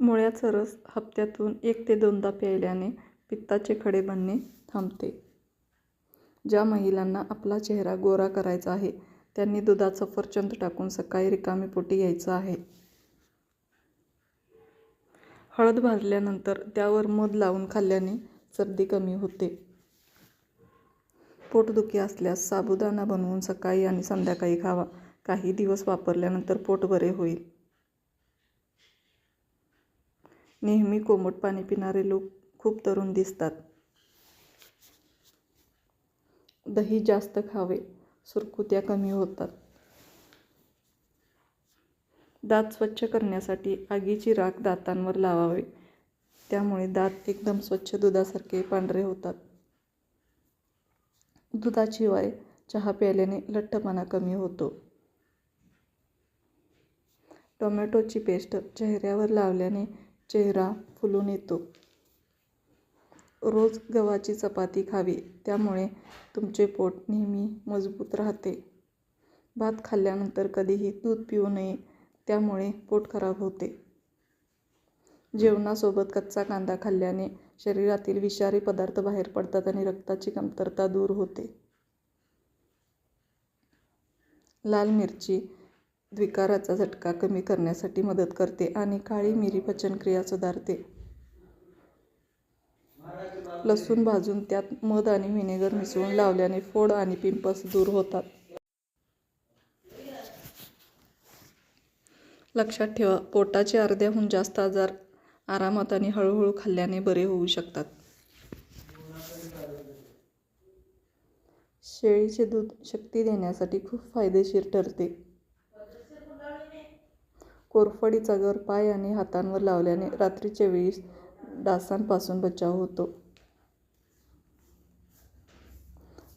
मुळ्याचा रस हप्त्यातून एक ते दोनदा प्यायल्याने पित्ताचे खडे बनणे थांबते. ज्या महिलांना आपला चेहरा गोरा करायचा आहे त्यांनी दुधात सफरचंद टाकून सकाळी रिकामे पोटी घ्यायचं आहे. हळद भाजल्यानंतर त्यावर मध लावून खाल्ल्याने सर्दी कमी होते. पोटदुखी असल्यास साबुदाणा बनवून सकाळी आणि संध्याकाळी खावा. काही दिवस वापरल्यानंतर पोट बरे होईल. नेहमी कोमट पाणी पिणारे लोक खूप तरुण दिसतात. दही जास्त खावे. सुरकुत्या कमी होतात. दात स्वच्छ करण्यासाठी आगीची राख दातांवर लावावे त्यामुळे दात एकदम स्वच्छ दुधासारखे पांढरे होतात. दुधाशिवाय चहा प्यायल्याने लठ्ठपणा कमी होतो. टोमॅटोची पेस्ट चेहऱ्यावर लावल्याने चेहरा फुलून येतो. रोज गव्हाची चपाती खावी त्यामुळे तुमचे पोट नेहमी मजबूत राहते. भात खाल्ल्यानंतर कधीही दूध पिऊ नये त्यामुळे पोट खराब होते. जेवणासोबत कच्चा कांदा खाल्ल्याने शरीरातील विषारी पदार्थ बाहेर पडतात आणि रक्ताची कमतरता दूर होते. लाल मिरची द्विकाराचा झटका कमी करण्यासाठी मदत करते आणि काळी मिरी पचनक्रिया सुधारते. लसूण भाजून त्यात मध आणि व्हिनेगर मिसळून लावल्याने फोड आणि पिंपल्स दूर होतात. लक्षात ठेवा पोटाचे अर्ध्याहून जास्त आजार आरामात आणि हळूहळू खाल्ल्याने बरे होऊ शकतात. शेळीचे दूध शक्ती देण्यासाठी खूप फायदेशीर ठरते. कोरफडीचा गर पाय आणि हातांवर लावल्याने रात्रीच्या वेळी डासांपासून बचाव होतो.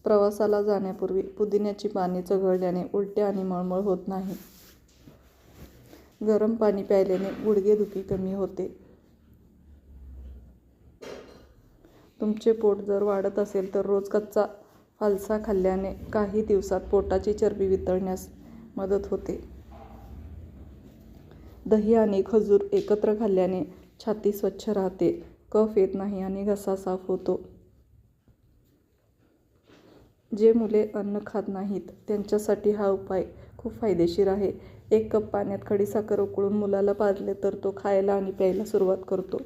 प्रवासाला जाण्यापूर्वी पुदिन्याची पाने चघळल्याने उलट्या आणि मळमळ होत नाही. गरम पाणी प्यायल्याने गुडघेदुखी कमी होते. तुमचे पोट जर वाढत असेल तर रोज कच्चा फालसा खाल्ल्याने काही दिवसात पोटाची चरबी वितळण्यास मदत होते. दही आणि खजूर एकत्र खाल्ल्याने छाती स्वच्छ राहते, कफ येत नाही आणि घसा साफ होतो. जे मुले अन्न खात नाहीत त्यांच्यासाठी हा उपाय खूप फायदेशीर आहे. एक कप पाण्यात खडीसाखर उकळून मुलाला पाजले तर तो खायला आणि प्यायला सुरुवात करतो.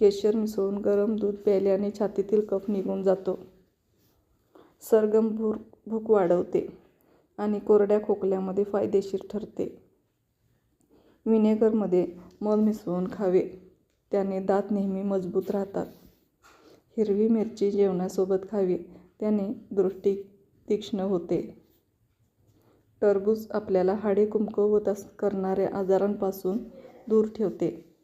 केशर मिसळून गरम दूध प्यायल्याने छातीतील कफ निघून जातो. सरगम भूक वाढवते आणि कोरड्या खोकल्यामध्ये फायदेशीर ठरते. व्हिनेगरमध्ये मध मिसळून खावे त्याने दात नेहमी मजबूत राहतात. हिरवी मिरची जेवणासोबत खावी त्याने दृष्टी तीक्ष्ण होते. टरबूज आपल्याला हाडे कमकुवत करणाऱ्या आजारांपासून दूर ठेवते.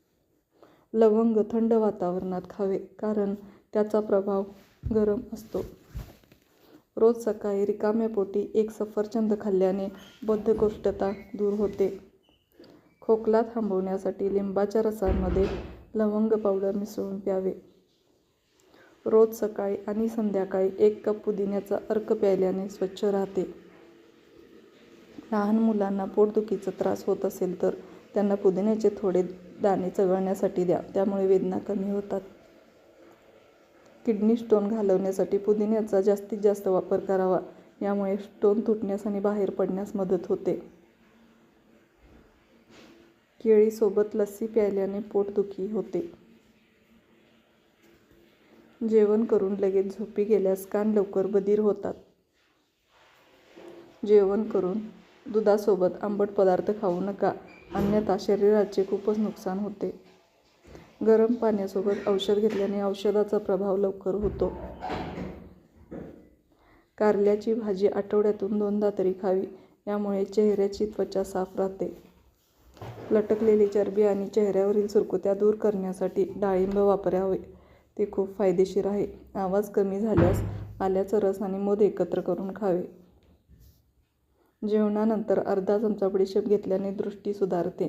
लवंग थंड वातावरणात खावे कारण त्याचा प्रभाव गरम असतो. रोज सकाळी रिकाम्या पोटी एक सफरचंद खाल्ल्याने बद्धकोष्ठता दूर होते. खोकला थांबवण्यासाठी लिंबाच्या रसामध्ये लवंग पावडर मिसळून प्यावे. रोज सकाळी आणि संध्याकाळी एक कप पुदिन्याचा अर्क प्यायल्याने स्वच्छ राहते. लहान मुलांना पोटदुखीचा त्रास होत असेल तर त्यांना पुदिन्याचे थोडे दाणे चघळण्यासाठी द्या त्यामुळे वेदना कमी होतात. किडनी स्टोन घालवण्यासाठी पुदिन्याचा जास्तीत जास्त वापर करावा यामुळे स्टोन तुटण्यास आणि बाहेर पडण्यास मदत होते. केळीसोबत लस्सी प्यायल्याने पोटदुखी होते. जेवण करून लगेच झोपी गेल्यास कान लवकर बधीर होतात. जेवण करून दुधासोबत आंबट पदार्थ खाऊ नका अन्यथा शरीराचे खूपच नुकसान होते. गरम पाण्यासोबत औषध घेतल्याने औषधाचा प्रभाव लवकर होतो. कारल्याची भाजी आठवड्यातून दोनदा तरी खावी यामुळे चेहऱ्याची त्वचा साफ राहते. लटकलेली चरबी आणि चेहऱ्यावरील सुरकुत्या दूर करण्यासाठी डाळिंब वापरावे ते खूप फायदेशीर आहे. आवाज कमी झाल्यास आल्याचा रस आणि मध एकत्र करून खावे. जेवणानंतर अर्धा चमचा बडीशेप घेतल्याने दृष्टी सुधारते.